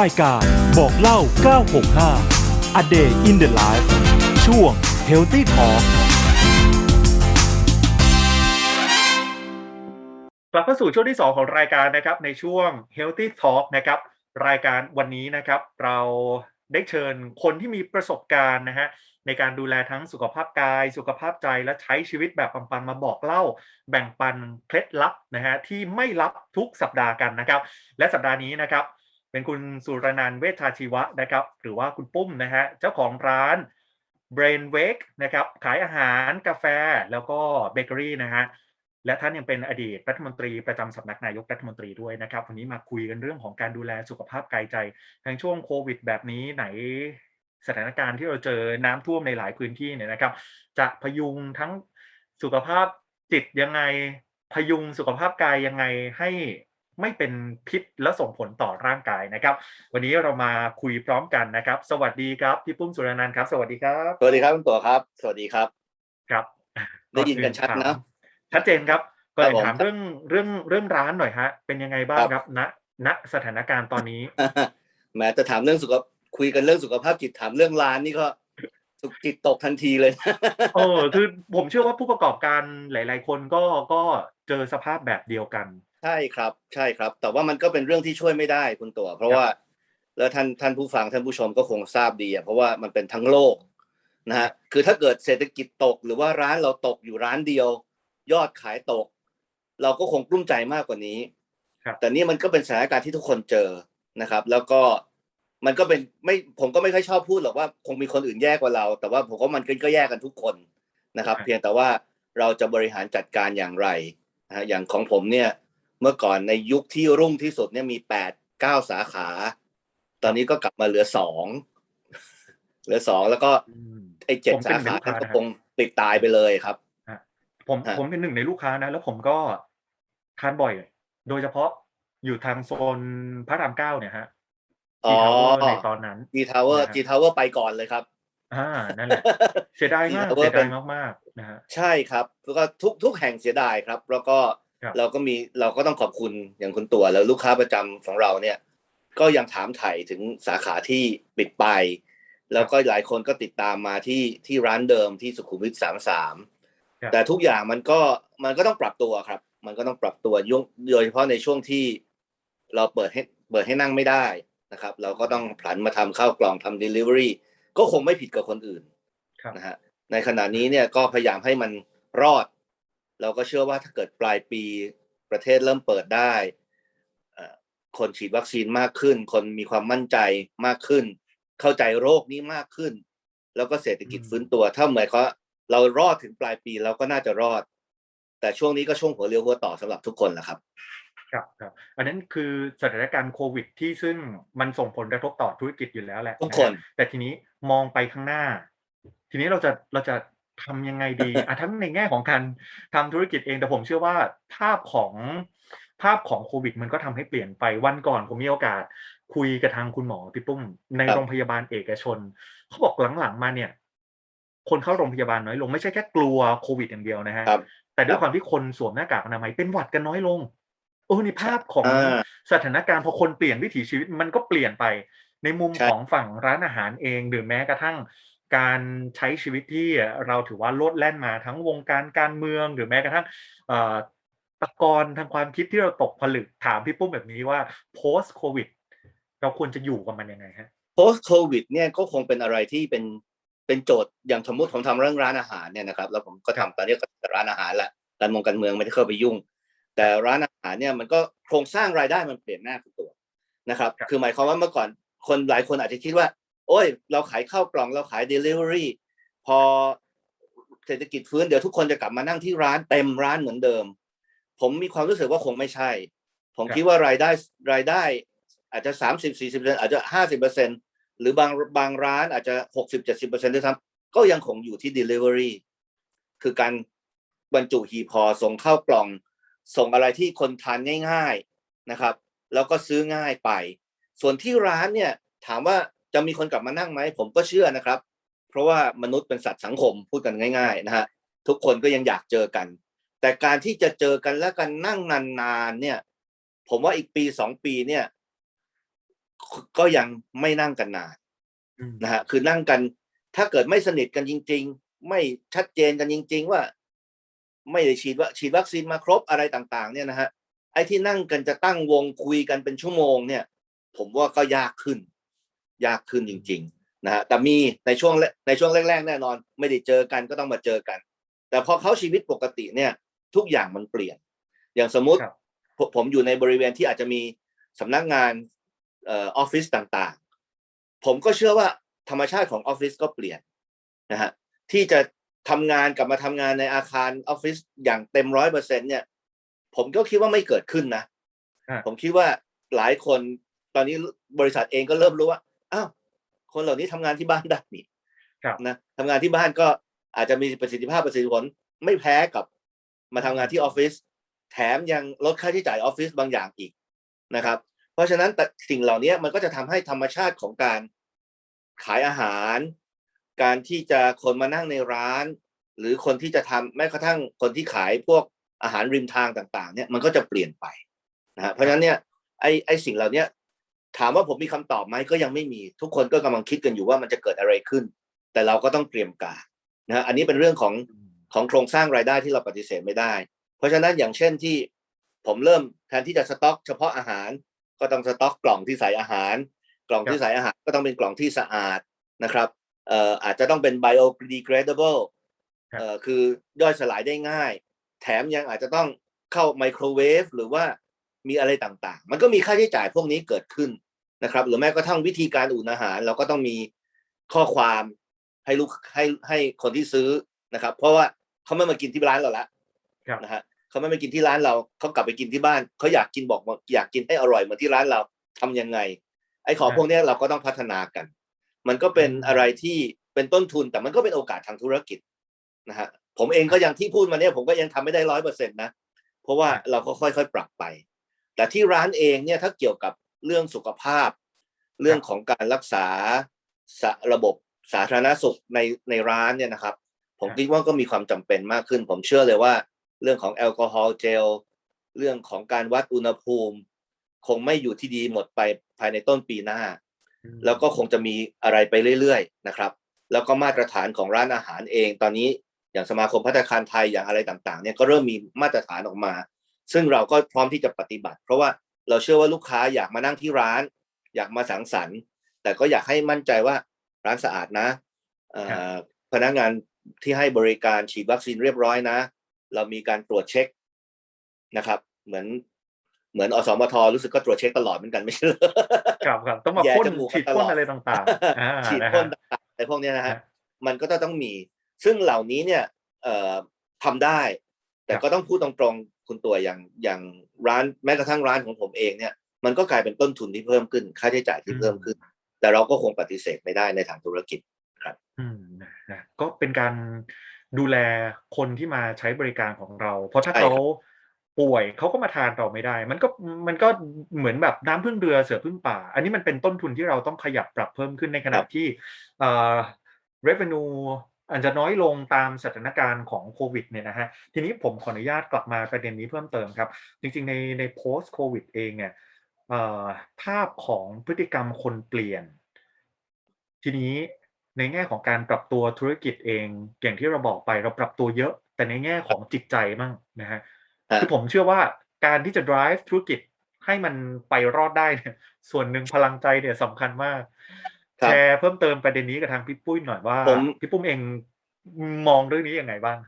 รายการบอกเล่า 965 A Day in the Life ช่วง Healthy Talk กลับเข้าสู่ช่วงที่ 2 ของรายการนะครับ ในช่วง Healthy Talk นะครับ รายการวันนี้นะครับ เราได้เชิญคนที่มีประสบการณ์นะฮะในการดูแลทั้งสุขภาพกาย สุขภาพใจและใช้ชีวิตแบบปังๆมาบอกเล่า แบ่งปันเคล็ดลับนะฮะที่ไม่ลับทุกสัปดาห์กันนะครับ และสัปดาห์นี้นะครับ เป็นคุณสุรนันท์เวชาชีวะนะครับ หรือว่าคุณปุ้มนะฮะเจ้าของร้าน Brain Wake นะครับขายอาหารกาแฟแล้วก็เบเกอรี่นะฮะและท่านยังเป็นอดีตรัฐมนตรีประจำสำนักนายกรัฐมนตรีด้วยนะครับ วันนี้มาคุยกันเรื่องของการดูแลสุขภาพกายใจในช่วงโควิด แบบนี้ไหนสถานการณ์ที่เราเจอน้ำท่วมในหลายพื้นที่เนี่ยนะครับ จะพยุงทั้งสุขภาพจิตยังไงพยุงสุขภาพกายยังไงให้ ไม่เป็นพิษและส่งผลต่อร่างกายนะครับ วันนี้เรามาคุยพร้อมกันนะครับ สวัสดีครับพี่ปุ้มสุรนันท์ครับ สวัสดีครับสวัสดีครับคุณตัวครับ สวัสดีครับครับได้ยินกันชัดนะชัดเจนครับก็เลยครับผมถามเรื่องเรื่องเรื่องร้านหน่อยฮะ เป็นยังไงบ้างครับครับณณสถานการณ์ตอนนี้แหม้จะถามเรื่องสุขคุยกันเรื่องสุขภาพจิตถามเรื่องร้านนี่ก็สุขจิตตกทันทีเลยเออคือผมเชื่อว่าผู้ประกอบการหลาย ๆ คนก็ก็เจอสภาพแบบเดียวกัน ใช่ครับใช่ครับ แต่ว่ามันก็เป็นเรื่องที่ช่วยไม่ได้คุณตัว เพราะว่าแล้วท่านท่านผู้ฟังท่านผู้ชมก็คงทราบดีอะเพราะว่ามันเป็นทั้งโลกนะฮะคือถ้าเกิดเศรษฐกิจตกหรือว่าร้านเราตกอยู่ร้านเดียว ยอดขายตก เราก็คงกลุ้มใจมากกว่านี้ครับแต่นี่มันก็เป็นสถานการณ์ที่ทุกคนเจอนะครับ แล้วก็มันก็เป็นไม่ผมก็ไม่ค่อยชอบพูดหรอกว่าคงมีคนอื่นแย่กว่าเรา แต่ว่าผมว่ามันก็แย่กันทุกคนนะครับ เพียงแต่ว่าเราจะบริหารจัดการอย่างไรนะฮะอย่างของผมเนี่ย เมื่อก่อนในยุคที่รุ่งที่สุดเนี่ยมีแปดเก้าสาขา ตอนนี้ก็กลับมาเหลือสองเหลือสองแล้วก็อืมไอ้เจ็ดผมเป็สานหนึ่ขางในลูกค้าก็นะคงติดตายไปเลยครับผมฮะผมเป็นหนึ่งในลูกค้านะ แล้วผมก็ทานบ่อย โดยเฉพาะอยู่ทางโซนพระรามเก้าเนี่ยฮะอ๋อที่ทาวเวอร์ในตอนนั้น G Tower นะฮะ G Tower ไปก่อนเลยครับอ่านั่นแหละเสียดายมาก G Tower เสียเป็ดานยมากๆนะฮะใช่ครับ แล้วก็ทุกทุกแห่งเสียดายครับ แล้วก็ครับ เราก็มีเราก็ต้องขอบคุณอย่างคุณตัวแล้วลูกค้าประจำของเราเนี่ย ก็ยังถามไถ่ถึงสาขาที่ปิดไป แล้วก็หลายคนก็ติดตามมาที่ที่ร้านเดิมที่สุขุมวิทสามสามครับแต่ทุกอย่างมันก็มันก็ต้องปรับตัวครับ มันก็ต้องปรับตัวยุ่งโดยเฉพาะในช่วงที่เราเปิดให้เปิดให้นั่งไม่ได้นะครับ เราก็ต้องผลันมาทำข้าวกล่องทำ delivery ก็คงไม่ผิดกับคนอื่นครับนะฮะในขณะนี้เนี่ยก็พยายามให้มันรอด เราก็เชื่อว่าถ้าเกิดปลายปีประเทศเริ่มเปิดได้เอ่อคนฉีดวัคซีนมากขึ้น คนมีความมั่นใจมากขึ้น เข้าใจโรคนี้มากขึ้น แล้วก็เศรษฐกิจอืมฟื้นตัว ถ้าเหมือนเขาเรารอดถึงปลายปีเราก็น่าจะรอด แต่ช่วงนี้ก็ช่วงหัวเรียวหัวต่อสำหรับทุกคนแหละครับครับครับอันนั้นคือสถานการณ์โควิดที่ซึ่งมันส่งผลกระทบต่อธุรกิจอยู่แล้วแหละทุกนะคฮะนแต่ทีนี้มองไปข้างหน้า ทีนี้เราจะเราจะ ทำยังไงดีอะทั้งในแง่ของการทำธุรกิจเองแต่ผมเชื่อว่าภาพของภาพของโควิด มันก็ทำให้เปลี่ยนไปวันก่อนผมมีโอกาสคุยกับทางคุณหมอพี่ปุ้ม ในครับโรงพยาบาลเอกชนเขาบอกหลังๆมาเนี่ย คนเข้าโรงพยาบาลน้อยลงไม่ใช่แค่กลัวโควิดอย่างเดียวนะฮะครับแต่ด้วยความที่คนสวมหน้ากากอนามัยเป็นหวัดกันน้อยลงโอ้ในภาพของอ่าสถานการณ์พอคนเปลี่ยนวิถีชีวิตมันก็เปลี่ยนไป ในมุมใช่ของฝั่งร้านอาหารเองหรือแม้กระทั่ง การใช้ชีวิตที่เราถือว่าโลดแล่นมาทั้งวงการการเมืองหรือแม้กระทั่งเอ่อตะกอนทางความคิดที่เราตกผลึกถามพี่ปุ้มแบบนี้ว่า post covid เราควรจะอยู่กับมันยังไงฮะ post covid เนี่ยก็คงเป็นอะไรที่เป็นเป็นโจทย์อย่างสมมติผมทำเรื่องร้านอาหารเนี่ยนะครับแล้วผมก็ทำตอนนี้ก็แต่ร้านอาหารละการมองการเมืองไม่ได้เข้าไปยุ่ง แต่ร้านอาหารเนี่ยมันก็โครงสร้างรายได้มันเปลี่ยนหน้าคุณตัวนะครับครับคือหมายความว่าเมื่อก่อนคนหลายคนอาจจะคิดว่าโอ้ย เราขายข้าวกล่องเราขาย delivery พอเศรษฐกิจฟื้นเดี๋ยวทุกคนจะกลับมานั่งที่ร้านเต็มร้านเหมือนเดิม ผมมีความรู้สึกว่าคงไม่ใช่ ผมครับคิดว่ารายได้รายได้ อาจจะสามสิบสี่สิบเปอร์เซ็นอาจจะห้าสิบเปอร์เซ็นหรือบางบางร้านอาจจะหกสิบเจ็ดสิบเปอร์เซ็นด้วยซ้ำก็ยังคงอยู่ที่ delivery คือการบรรจุหีบห่อส่งเข้ากล่อง ส่งอะไรที่คนทานง่าย ๆนะครับ แล้วก็ซื้อง่ายไป ส่วนที่ร้านเนี่ยถามว่า จะมีคนกลับมานั่งไหมผมก็เชื่อนะครับ เพราะว่ามนุษย์เป็นสัตว์สังคมพูดกันง่าย ๆ นะฮะทุกคนก็ยังอยากเจอกัน แต่การที่จะเจอกันและกันนั่งนานๆเนี่ย ผมว่าอีกปีสองปีเนี่ย ก็ยังไม่นั่งกันนานอืมนะฮะคือนั่งกัน ถ้าเกิดไม่สนิทกันจริง ๆ ไม่ชัดเจนกันจริง ๆ ว่า ไม่ได้ฉีดว่าฉีดวัคซีนมาครบอะไรต่าง ๆ เนี่ยนะฮะไอ้ที่นั่งกันจะตั้งวงคุยกันเป็นชั่วโมงเนี่ย ผมว่าก็ยากขึ้น ยากขึ้นจริง ๆ นะฮะแต่มีในช่วงแรกในช่วงแรก ๆ แน่นอน ไม่ได้เจอกันก็ต้องมาเจอกัน แต่พอเขาชีวิตปกติเนี่ย ทุกอย่างมันเปลี่ยน อย่างสมมุติครับผมผมอยู่ในบริเวณที่อาจจะมีสำนักงานเออออฟฟิศต่างๆ ผมก็เชื่อว่าธรรมชาติของออฟฟิศก็เปลี่ยนนะฮะที่จะทำงานกลับมาทำงานในอาคารออฟฟิศอย่างเต็มร้อยเปอร์เซ็นเนี่ย ผมก็คิดว่าไม่เกิดขึ้นนะอ่าผมคิดว่าหลายคนตอนนี้บริษัทเองก็เริ่มรู้ว่า อ้าวคนเหล่านี้ทำงานที่บ้านได้นี่ครับนะทำงานที่บ้านก็อาจจะมีประสิทธิภาพประสิทธิผลไม่แพ้กับมาทำงานที่ออฟฟิศแถมยังลดค่าใช้จ่ายออฟฟิศบางอย่างอีกนะครับ เพราะฉะนั้นแต่สิ่งเหล่านี้มันก็จะทำให้ธรรมชาติของการขายอาหาร การที่จะคนมานั่งในร้าน หรือคนที่จะทำแม้กระทั่งคนที่ขายพวกอาหารริมทางต่าง ๆ เนี่ยมันก็จะเปลี่ยนไปนะฮะเพราะฉะนั้นเนี่ยไอ้ไอ้สิ่งเหล่านี้ ถามว่าผมมีคำตอบไหมก็ยังไม่มี ทุกคนก็กำลังคิดกันอยู่ว่ามันจะเกิดอะไรขึ้น แต่เราก็ต้องเตรียมการนะฮะอันนี้เป็นเรื่องของของโครงสร้างรายได้ที่เราปฏิเสธไม่ได้ เพราะฉะนั้นอย่างเช่นที่ผมเริ่มแทนที่จะสต็อก เฉพาะอาหาร ก็ต้องสต็อกกล่องที่ใส่อาหาร กล่องที่ใส่อาหารก็ต้องเป็นกล่องที่สะอาดนะครับเอ่ออาจจะต้องเป็น biodegradable ครับเอ่อคือย่อยสลายได้ง่าย แถมยังอาจจะต้องเข้าไมโครเวฟหรือว่ามีอะไรต่างๆ มันก็มีค่าใช้จ่ายพวกนี้เกิดขึ้น นะครับ หรือแม้กระทั่งวิธีการอุ่นอาหาร เราก็ต้องมีข้อความให้ลูกให้ให้คนที่ซื้อนะครับ เพราะว่าเขาไม่มากินที่ร้านเราละครับนะฮะเขาไม่มากินที่ร้านเราเขากลับไปกินที่บ้านเขาอยากกินบอกว่าอยากกินให้อร่อยเหมือนที่ร้านเราทำยังไง ไอ้ของครับพวกเนี้ยเราก็ต้องพัฒนากัน มันก็เป็นอืมอะไรที่เป็นต้นทุนแต่มันก็เป็นโอกาสทางธุรกิจนะฮะผมเองก็ยังที่พูดมาเนี่ยผมก็ยังทำไม่ได้ร้อยเปอร์เซ็นต์นะ เพราะว่าเราก็ค่อยๆปรับไป แต่ที่ร้านเองเนี่ยถ้าเกี่ยวกับ เรื่องสุขภาพ เรื่องของการรักษาสะระบบสาธารณสุขในในร้านเนี่ยนะครับ ผมครับคิดว่าก็มีความจำเป็นมากขึ้น ผมเชื่อเลยว่า เรื่องของแอลกอฮอล์เจลเรื่องของการวัดอุณหภูมิ คงไม่อยู่ที่ดีหมดไปภายในต้นปีหน้า แล้วก็คงจะมีอะไรไปเรื่อยๆนะครับ แล้วก็มาตรฐานของร้านอาหารเอง ตอนนี้อย่างสมาคมพัฒนาคารไทยอย่างอะไรต่างๆเนี่ยก็เริ่มมีมาตรฐานออกมา ซึ่งเราก็พร้อมที่จะปฏิบัติ เพราะว่า เราเชื่อว่าลูกค้าอยากมานั่งที่ร้าน อยากมาสังสรรค์ แต่ก็อยากให้มั่นใจว่าร้านสะอาดนะเอ่อครับพนักงานที่ให้บริการฉีดวัคซีนเรียบร้อยนะ เรามีการตรวจเช็คนะครับ เหมือนเหมือนอสมทรู้สึกก็ตรวจเช็คตลอดเหมือนกันไม่ใช่เหรอครับครับต้องมาแย่พ่นจมูกฉีดตลพ่อดนอะไรต่างๆอ่าฉีดนะพ่ฮะนต่างๆอะไรพวกเนี้ยนะฮะฮะมันก็ต้องมี ซึ่งเหล่านี้เนี่ยเอ่อทำได้ แต่ครับก็ต้องพูดตรงๆ คุณตัวอย่างอย่างร้านแม้กระทั่งร้านของผมเองเนี่ย มันก็กลายเป็นต้นทุนที่เพิ่มขึ้น ค่าใช้จ่ายที่เพิ่มขึ้น แต่เราก็คงปฏิเสธไม่ได้ในทางธุรกิจอืมนะนะก็เป็นการดูแลคนที่มาใช้บริการของเรา เพราะถ้าใช่ครับเขาป่วยเขาก็มาทานเราไม่ได้ มันก็มันก็เหมือนแบบน้ำพึ่งเรือเสือพึ่งป่า อันนี้มันเป็นต้นทุนที่เราต้องขยับปรับเพิ่มขึ้นในขณะที่เอ่อ revenue อาจจะน้อยลงตามสถานการณ์ของโควิดเนี่ยนะฮะทีนี้ผมขออนุญาตกลับมาประเด็นนี้เพิ่มเติมครับ จริงๆ ในใน post covid เองเนี่ยเอ่อภาพของพฤติกรรมคนเปลี่ยน ทีนี้ในแง่ของการปรับตัวธุรกิจเองอย่างที่เราบอกไปเราปรับตัวเยอะ แต่ในแง่ของจิตใจมั่งนะฮะฮะคือผมเชื่อว่าการที่จะ drive ธุรกิจให้มันไปรอดได้เนี่ยส่วนหนึ่งพลังใจเนี่ยสำคัญมากครับ แชร์เพิ่มเติมประเด็นนี้กับทางพี่ปุ้ยหน่อยว่าผมพี่ปุ้มเองมองเรื่องนี้ยังไงบ้าง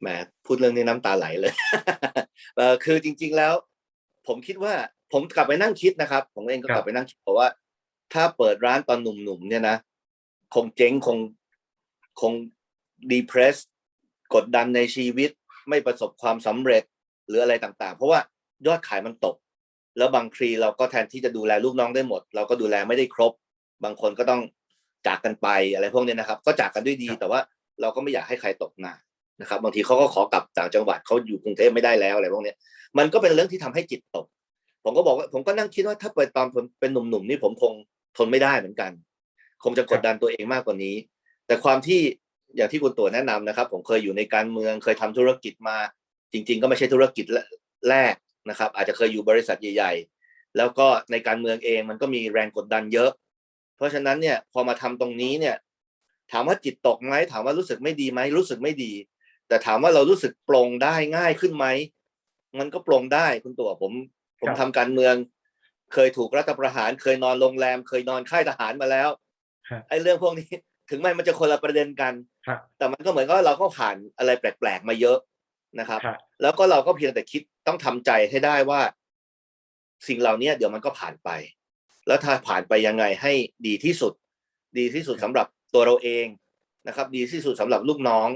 แหมพูดเรื่องนี้น้ำตาไหลเลยเออคือจริง ๆแล้ว ผมคิดว่าผมกลับไปนั่งคิดนะครับ ผมเองก็ครับกลับไปนั่งคิดเพราะว่า ถ้าเปิดร้านตอนหนุ่มๆเนี่ยนะคงเจ๊งคงคงดีเพรสกดดันในชีวิตไม่ประสบความสำเร็จหรืออะไรต่างๆ เพราะว่ายอดขายมันตก แล้วบางทีเราก็แทนที่จะดูแลลูกน้องได้หมด เราก็ดูแลไม่ได้ครบ บางคนก็ต้องจากกันไปอะไรพวกนี้นะครับ ก็จากกันด้วยดีครับแต่ว่าเราก็ไม่อยากให้ใครตกงานนะครับ บางทีเขาก็ขอกลับต่างจังหวัดเขาอยู่กรุงเทพไม่ได้แล้วอะไรพวกเนี้ยมันก็เป็นเรื่องที่ทำให้จิตตก ผมก็บอกว่าผมก็นั่งคิดว่าถ้าเปิดตอนผมเป็นหนุ่มๆนี่ผมคงทนไม่ได้เหมือนกัน คงจะกดดันตัวเองมากกว่านี้ แต่ความที่อย่างที่คุณตัวแนะนำนะครับ ผมเคยอยู่ในการเมืองเคยทำธุรกิจมา จริง ๆ ก็ไม่ใช่ธุรกิจแรกนะครับ อาจจะเคยอยู่บริษัทใหญ่แล้วก็ในการเมืองเองมันก็มีแรงกดดันเยอะ เพราะฉะนั้นเนี่ยพอมาทำตรงนี้เนี่ย ถามว่าจิตตกไหมถามว่ารู้สึกไม่ดีไหมรู้สึกไม่ดี แต่ถามว่าเรารู้สึกปลงได้ง่ายขึ้นไหมมันก็ปลงได้คุณตัวผม ผมทำการเมือง เคยถูกรัฐประหาร เคยนอนโรงแรม เคยนอนค่ายทหารมาแล้วฮะไอ้เรื่องพวกนี้ถึงแม้มันจะคนละประเด็นกันครับแต่มันก็เหมือนก็เราก็ผ่านอะไรแปลกๆมาเยอะนะครับครับแล้วก็เราก็เพียงแต่คิดต้องทำใจให้ได้ว่า สิ่งเหล่านี้เดี๋ยวมันก็ผ่านไป แล้วถ้าผ่านไปยังไงให้ดีที่สุด ดีที่สุดสำหรับตัวเราเองนะครับ ดีที่สุดสำหรับลูกน้อง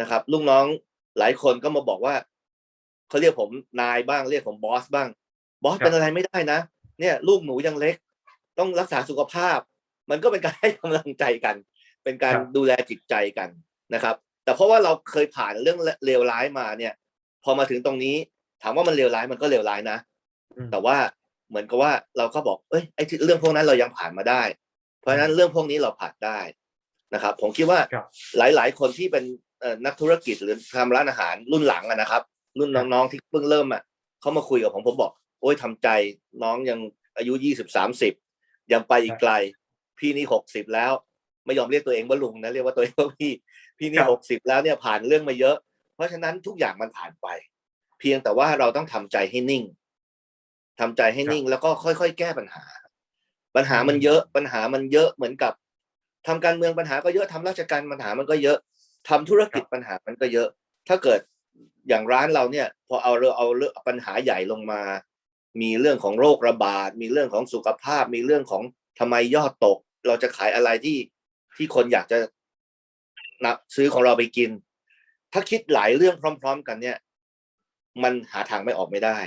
นะครับ ลูกน้องหลายคนก็มาบอกว่าเขาเรียกผมนายบ้างเรียกผมบอสบ้างบอสครับเป็นอะไรไม่ได้นะเนี่ยลูกหนูยังเล็ก ต้องรักษาสุขภาพ มันก็เป็นการให้กำลังใจกัน เป็นการครับดูแลจิตใจกันนะครับ แต่เพราะว่าเราเคยผ่านเรื่องเลวร้ายมาเนี่ย พอมาถึงตรงนี้ ถามว่ามันเลวร้ายมันก็เลวร้ายนะอืมแต่ว่า เหมือนกับว่าเราก็บอกเอ้ยไอ้ที่เรื่องพวกนั้นเรายังผ่านมาได้ เพราะฉะนั้นเรื่องพวกนี้เราผ่านได้นะครับ ผมคิดว่าครับหลาย ๆ คนที่เป็นเอ่อนักธุรกิจหรือทำร้านอาหารรุ่นหลังอะนะครับ รุ่นน้องๆที่เพิ่งเริ่มอะเขามาคุยกับผมผมบอก โอ้ยทำใจน้องยังอายุยี่สิบสามสิบยังไปอีกไกล พี่นี่หกสิบแล้ว ไม่ยอมเรียกตัวเองว่าลุงนะเรียกว่าตัวเองว่าพี่ พี่นี่ครับหกสิบแล้วเนี่ยผ่านเรื่องมาเยอะ เพราะฉะนั้นทุกอย่างมันผ่านไป เพียงแต่ว่าเราต้องทำใจให้นิ่ง ทำใจให้นิ่งแล้วก็ค่อยๆ แก้ปัญหา ปัญหามันเยอะปัญหามันเยอะเหมือนกับทำการเมืองปัญหาก็เยอะทำราชการปัญหามันก็เยอะทำธุรกิจปัญหามันก็เยอะ ถ้าเกิดอย่างร้านเราเนี่ย พอเอาเรื่องเอาเรื่องปัญหาใหญ่ลงมา มีเรื่องของโรคระบาด มีเรื่องของสุขภาพ มีเรื่องของทำไมยอดตก เราจะขายอะไรที่ที่คนอยากจะนับซื้อของเราไปกิน ถ้าคิดหลายเรื่องพร้อม ๆ กันเนี่ย มันหาทางไม่ออกไม่ได้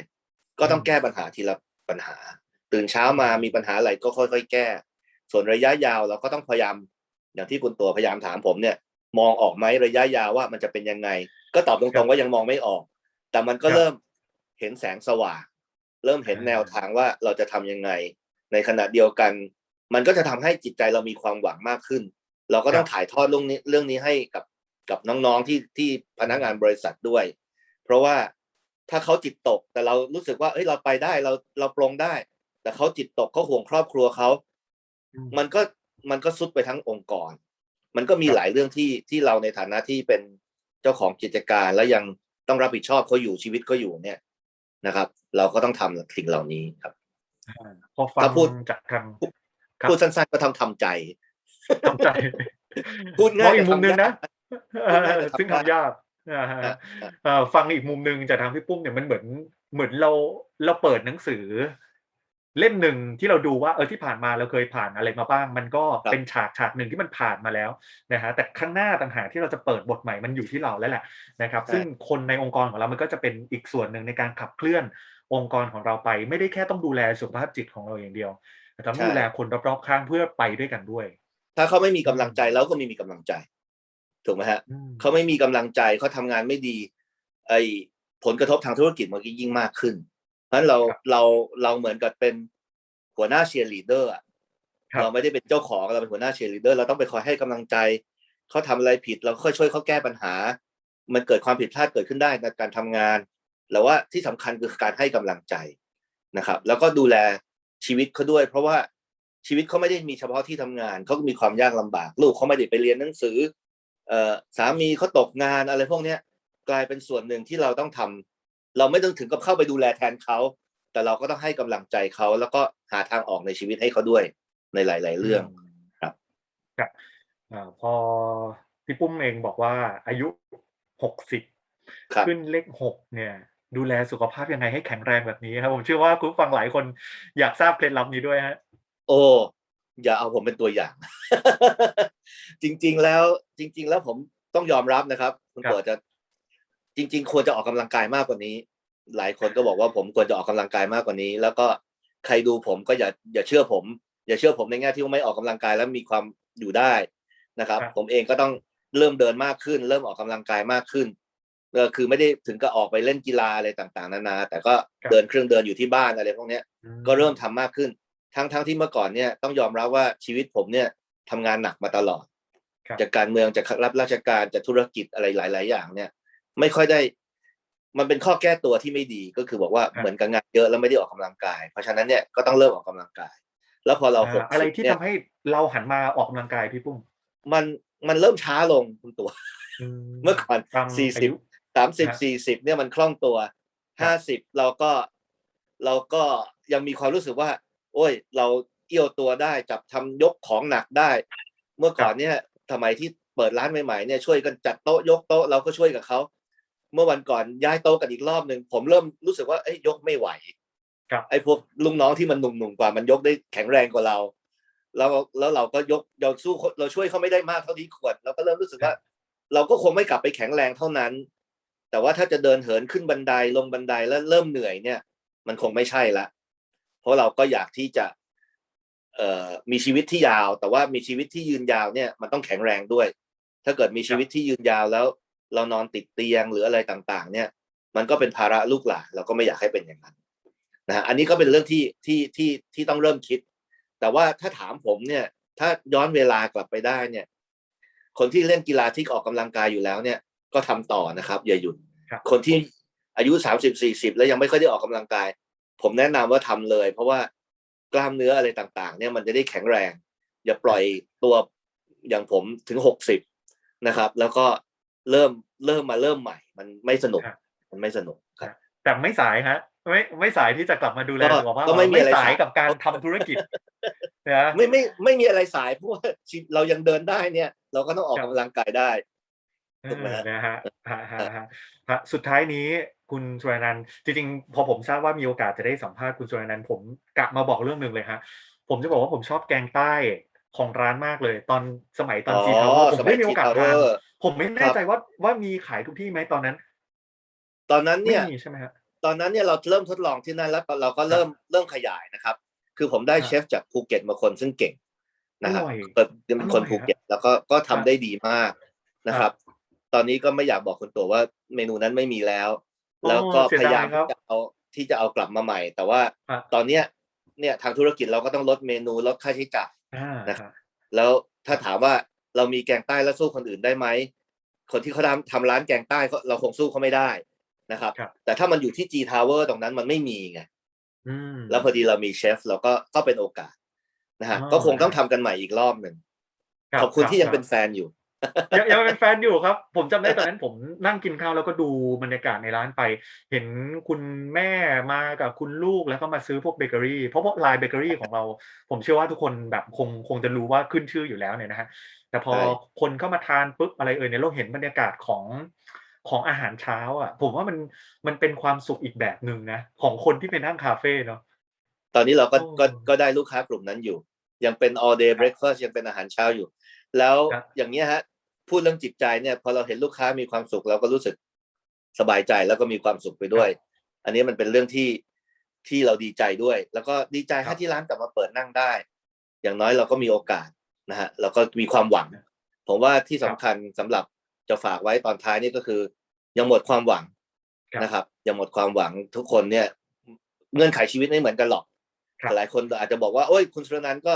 ก็ต้องแก้ปัญหาทีละปัญหา ตื่นเช้ามามีปัญหาอะไรก็ค่อย ๆ แก้ ส่วนระยะยาวเราก็ต้องพยายามอย่างที่คุณตัวพยายามถามผมเนี่ย มองออกไหมระยะยาวว่ามันจะเป็นยังไง ก็ตอบตรงๆว่ายังมองไม่ออก แต่มันก็เริ่มเห็นแสงสว่างเริ่มเห็นแนวทางว่าเราจะทำยังไง ในขณะเดียวกัน มันก็จะทำให้จิตใจเรามีความหวังมากขึ้น เราก็ต้องถ่ายทอดเรื่องนี้เรื่องนี้ให้กับกับน้องๆที่ที่พนักงานบริษัทด้วย เพราะว่า ถ้าเขาจิตตก แต่เรารู้สึกว่าเอ้ยเราไปได้เราเราปรงได้ แต่เขาจิตตกเขาห่วงครอบครัวเขาอืมมันก็มันก็สุดไปทั้งองค์กร มันก็มีครับหลายเรื่องที่ที่เราในฐานะที่เป็นเจ้าของกิจการแล้วยังต้องรับผิดชอบเขาอยู่ชีวิตเขาอยู่เนี่ยนะครับ เราก็ต้องทำสิ่งเหล่านี้ครับอ่าพอฟังถ้าพูดจากทางครับพูดสั้นๆก็ทำทำใจทำใจพูดง่ายมองอีกมุมหนึงนะพูดง่ายแต่ทำซึ่งยากทำยาก อ่าฮะอะอะเอ่อฟังอีกมุมหนึ่งจากทางพี่ปุ้มเนี่ยมันเหมือนเหมือนเราเราเปิดหนังสือ เล่มหนึ่งที่เราดูว่าเออที่ผ่านมาเราเคยผ่านอะไรมาบ้าง มันก็เป็นฉากฉากหนึ่งที่มันผ่านมาแล้วนะฮะแต่ข้างหน้าต่างหากที่เราจะเปิดบทใหม่มันอยู่ที่เราแล้วแหละนะครับ ซึ่งคนในองค์กรของเรามันก็จะเป็นอีกส่วนหนึ่งในการขับเคลื่อนองค์กรของเราไป ไม่ได้แค่ต้องดูแลสุขภาพจิตของเราอย่างเดียวแต่ต้องดูแลคนรอบๆข้างเพื่อไปด้วยกันด้วย ถ้าเขาไม่มีกำลังใจเราก็ไม่มีกำลังใจ ถูกไหมฮะอืมเขาไม่มีกำลังใจเขาทำงานไม่ดี ไอ้ผลกระทบทางธุรกิจมันก็ยิ่งมากขึ้น เพราะฉะนั้นเราครับเราเราเหมือนกับเป็นหัวหน้าเชียร์ลีดเดอร์อะครับเราไม่ได้เป็นเจ้าของเราเป็นหัวหน้าเชียร์ลีดเดอร์เราต้องไปคอยให้กำลังใจเขาทำอะไรผิด เราค่อยช่วยเขาแก้ปัญหา มันเกิดความผิดพลาดเกิดขึ้นได้ในการทำงานแล้วว่าที่สำคัญคือการให้กำลังใจนะครับ แล้วก็ดูแลชีวิตเขาด้วย เพราะว่าชีวิตเขาไม่ได้มีเฉพาะที่ทำงานเขาก็มีความยากลำบาก ลูกเขาไม่ได้ไปเรียนหนังสือเอ่อ สามีเขาตกงานอะไรพวกเนี้ยกลายเป็นส่วนหนึ่งที่เราต้องทำเราไม่ต้องถึงกับเข้าไปดูแลแทนเขา แต่เราก็ต้องให้กำลังใจเขาแล้วก็หาทางออกในชีวิตให้เขาด้วยในหลาย ๆ เรื่องครับครับอ่าพอพี่ปุ้มเองบอกว่าอายุหกสิบครับขึ้นเลขหกเนี่ย ดูแลสุขภาพยังไงให้แข็งแรงแบบนี้ครับผมเชื่อว่าคุณผู้ฟังหลายคนอยากทราบเคล็ดลับนี้ด้วยฮะ โอ้อย่าเอาผมเป็นตัวอย่าง จริง ๆ แล้วจริง ๆ แล้วผมต้องยอมรับนะครับ คุณครับเปิดจะจริง ๆ ควรจะออกกำลังกายมากกว่านี้ หลายคนก็บอกว่าผมควรจะออกกำลังกายมากกว่านี้ แล้วก็ใครดูผมก็อย่าอย่าเชื่อผม อย่าเชื่อผมในแง่ที่ว่าไม่ออกกำลังกายแล้วมีความอยู่ได้นะครับครับ ผมเองก็ต้องเริ่มเดินมากขึ้น เริ่มออกกำลังกายมากขึ้นเออคือไม่ได้ถึงกับออกไปเล่นกีฬาอะไรต่างๆ นานา แต่ก็เดินเครื่องเดินอยู่ที่บ้านอะไรพวกเนี้ยก็เริ่มทำมากขึ้น ทั้งทั้งที่เมื่อก่อนเนี่ยต้องยอมรับว่าชีวิตผมเนี่ย ทำงานหนักมาตลอดครับจากการเมืองจากรับราชการจากธุรกิจอะไรหลาย ๆ อย่าง เนี่ย ไม่ค่อยได้ มันเป็นข้อแก้ตัวที่ไม่ดีก็คือบอกว่าครับเหมือนกับงานเยอะแล้วไม่ได้ออกกำลังกาย เพราะฉะนั้นเนี่ยก็ต้องเริ่มออกกำลังกาย แล้วพอเราหกอ่าอะไรที่เนี่ทำยให้เราหันมาออกกำลังกายพี่ปุ้มมันมันเริ่มช้าลงคุณตัว เมื่อก่อนตามสี่อาสิบยุสามสิบฮะสี่สิบเนี่ยมันคล่องตัวครัห้าบสิบเราก็เราก็ยังมีความรู้สึกว่า โอ้ย เรา เอี้ยวตัวได้ จับทำยกของหนักได้ เมื่อก่อนเนี่ยทำไมที่เปิดร้านใหม่ๆเนี่ยช่วยกันจัดโต๊ะยกโต๊ะเราก็ช่วยกับเขาเมื่อวันก่อนย้ายโต๊ะกันอีกรอบหนึ่งผมเริ่มรู้สึกว่าเอ้ยยกไม่ไหวครับไอ้พวกลุงน้องที่มันหนุ่มๆกว่ามันยกได้แข็งแรงกว่าเรา แล้วแล้วเราก็ยกเราสู้เขาเราช่วยเขาไม่ได้มากเท่าที่ควรเราก็เริ่มรู้สึกว่า เราก็คงไม่กลับไปแข็งแรงเท่านั้น แต่ว่าถ้าจะเดินเหินขึ้นบันไดลงบันไดแล้วเริ่มเหนื่อยเนี่ย มันคงไม่ใช่ละเพราะเราก็อยากที่จะเอ่อ มีชีวิตที่ยาว แต่ว่ามีชีวิตที่ยืนยาวเนี่ยมันต้องแข็งแรงด้วย ถ้าเกิดมีชีวิตที่ยืนยาวแล้ว เรานอนติดเตียงหรืออะไรต่างๆ เนี่ย มันก็เป็นภาระลูกหลานเราก็ไม่อยากให้เป็นอย่างนั้นนะฮะอันนี้ก็เป็นเรื่องที่ที่ที่ที่ต้องเริ่มคิด แต่ว่าถ้าถามผมเนี่ย ถ้าย้อนเวลากลับไปได้เนี่ย คนที่เล่นกีฬาที่ออกกำลังกายอยู่แล้วเนี่ย ก็ทำต่อนะครับอย่าหยุดครับคนที่อายุสามสิบสี่สิบแล้วยังไม่ค่อยได้ออกกำลังกาย ผมแนะนำว่าทำเลย เพราะว่า กล้ามเนื้ออะไรต่างๆ เนี่ยมันจะได้แข็งแรง อย่าปล่อยตัวอย่างผมถึงหกสิบนะครับ แล้วก็เริ่มเริ่มมาเริ่มใหม่ มันไม่สนุกครับมันไม่สนุกครับแต่ไม่สายฮะไม่ไม่สายที่จะกลับมาดูแลก็สุขภาพก็ไม่มีอะไรสายสายกับการทำธุรกิจนะไม่ไม่ไม่มีอะไรสายเพราะว่าชีวิตเรายังเดินได้เนี่ย เราก็ต้องออกครับกำลังกายได้เอถูกไหมอฮะนะฮะฮะฮะฮะฮะสุดท้ายนี้ คุณสุรนันท์จริงๆ พอผมทราบว่ามีโอกาสจะได้สัมภาษณ์คุณสุรนันท์ผมกะมาบอกเรื่องหนึ่งเลยฮะผมจะบอกว่าผมชอบแกงใต้ของร้านมากเลย ตอนสมัยตอนอ๋อจีทาวเวอร์ผสมมัยได้มีโอกาส Tea ทาน Tower ผมไม่แน่ใจว่าว่ามีขายทุกที่ไหมตอนนั้น ตอนนั้นไม่เนี่ยมีใช่ไหมฮะตอนนั้นเนี่ยเราเริ่มทดลองที่นั่นแล้วเราก็เริ่มเริ่มขยายนะครับ คือผมได้ครับเชฟจากภูเก็ตมาคนซึ่งเก่งนะครับอร่อยเปิดเป็นคนอร่อยภูเก็ตแล้วก็ก็ทำครับได้ดีมากนะครับ ตอนนี้ก็ไม่อยากบอกคนตัวว่าเมนูนั้นไม่มีแล้วโอ้ แล้วก็เสียพดายยายามครับที่จะเอาที่จะเอากลับมาใหม่ แต่ว่าครับตอนเนี้ยเนี่ยทางธุรกิจเราก็ต้องลดเมนูลดค่าใช้จ่ายอ่านะครับแล้วถ้าถามว่าเรามีแกงใต้แล้วสู้คนอื่นได้ไหมคนที่เขาทำทำร้านแกงใต้เขาเราคงสู้เขาไม่ได้นะครับครับ แต่ถ้ามันอยู่ที่ G Tower ตรงนั้นมันไม่มีไงอืมแล้วพอดีเรามีเชฟเราก็ก็เป็นโอกาสนะฮะอ๋อก็คงต้องทำกันใหม่อีกรอบหนึ่งรับขอบคุณที่ยังรับเป็นแฟนอยู่ ยังยังเป็นแฟนอยู่ครับ ผมจำได้ตอนนั้นผมนั่งกินข้าวแล้วก็ดูบรรยากาศในร้านไป เห็นคุณแม่มากับคุณลูกแล้วก็มาซื้อพวกเบเกอรี่เพราะพวกลายเบเกอรี่ของเรา ผมเชื่อว่าทุกคนแบบคงคงจะรู้ว่าขึ้นชื่ออยู่แล้วเนี่ยนะฮะแต่พอใช่คนเข้ามาทานปุ๊บอะไรเอ่ยเนี่ยเราเห็นบรรยากาศของของอาหารเช้า อะ ผมว่ามันมันเป็นความสุขอีกแบบหนึ่งนะของคนที่ไปนั่งคาเฟ่เนาะตอนนี้เราก็โอ้ก็ก็ได้ลูกค้ากลุ่มนั้นอยู่ ยังเป็น all day breakfast ยังเป็นอาหารเช้าอยู่ แล้วครับอย่างเงี้ยฮะพูดเรื่องจิตใจเนี่ยพอเราเห็นลูกค้ามีความสุขเราก็รู้สึกสบายใจแล้วก็มีความสุขไปด้วย อันนี้มันเป็นเรื่องที่ที่เราดีใจด้วย แล้วก็ดีใจครัให้บที่ร้านกลับมาเปิดนั่งได้ อย่างน้อยเราก็มีโอกาสนะฮะเราก็มีความหวัง ผมว่าที่สำคัญสำหรับจะฝากไว้ตอนท้ายนี่ก็คือ ยังหมดความหวังครับนะครับ ยังหมดความหวังทุกคนเนี่ย เงื่อนไขชีวิตไม่เหมือนกันหรอกครับหลายคนอาจจะบอกว่าโอ้ยคุณสุรนันท์ก็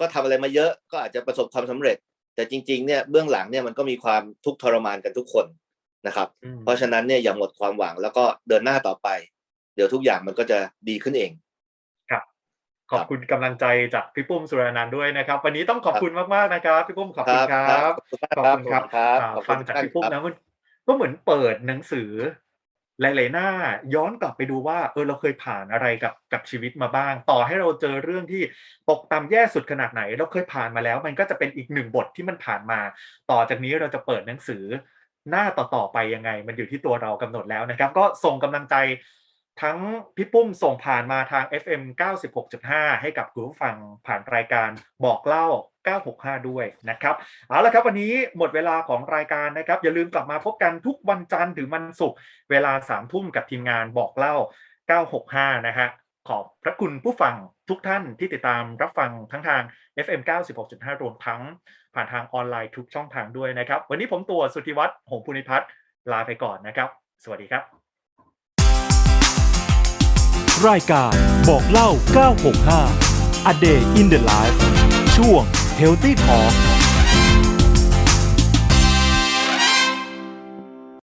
ก็ทำอะไรมาเยอะก็อาจจะประสบความสำเร็จ แต่จริง ๆเนี่ยเบื้องหลังเนี่ยมันก็มีความทุกข์ทรมานกันทุกคนนะครับอืมเพราะฉะนั้นเนี่ยอย่าหมดความหวังแล้วก็เดินหน้าต่อไป เดี๋ยวทุกอย่างมันก็จะดีขึ้นเองขอบคุณกำลังใจจากพี่ปุ้มสุรนันท์ด้วยนะครับ วันนี้ต้องขอบคุณมากๆนะครับ พี่ปุ้มขอบคุณครับขอบคุณมากขอบคุณครับครับอ่าขอบคุฟัณงจากท่านพี่ปุ้มครับนะมันก็เหมือนเปิดหนังสือ หลายๆหน้าย้อนกลับไปดูว่าเออเราเคยผ่านอะไรกับกับชีวิตมาบ้าง ต่อให้เราเจอเรื่องที่ตกต่ำแย่สุดขนาดไหน เราเคยผ่านมาแล้ว มันก็จะเป็นอีกหนึ่งบทที่มันผ่านมา ต่อจากนี้เราจะเปิดหนังสือหน้าต่อๆไปยังไง มันอยู่ที่ตัวเรากำหนดแล้วนะครับ ก็ส่งกำลังใจ ทั้งพี่ปุ้มส่งผ่านมาทาง FM 96.5 ให้กับคุณผู้ฟังผ่านรายการบอกเล่า 965 ด้วยนะครับ เอาละครับวันนี้หมดเวลาของรายการนะครับ อย่าลืมกลับมาพบกันทุกวันจันทร์ถึงวันศุกร์เวลา 3 ทุ่มกับทีมงานบอกเล่า 965 นะฮะขอบพระคุณผู้ฟังทุกท่านที่ติดตามรับฟังทั้งทาง FM 96.5 รวมทั้งผ่านทางออนไลน์ทุกช่องทางด้วยนะครับ วันนี้ผมตัวสุทธิวัฒน์หงภูนิพัฒน์ลาไปก่อนนะครับ สวัสดีครับ รายการบอกเล่า 965 A Day in the Life ช่วง Healthy Talk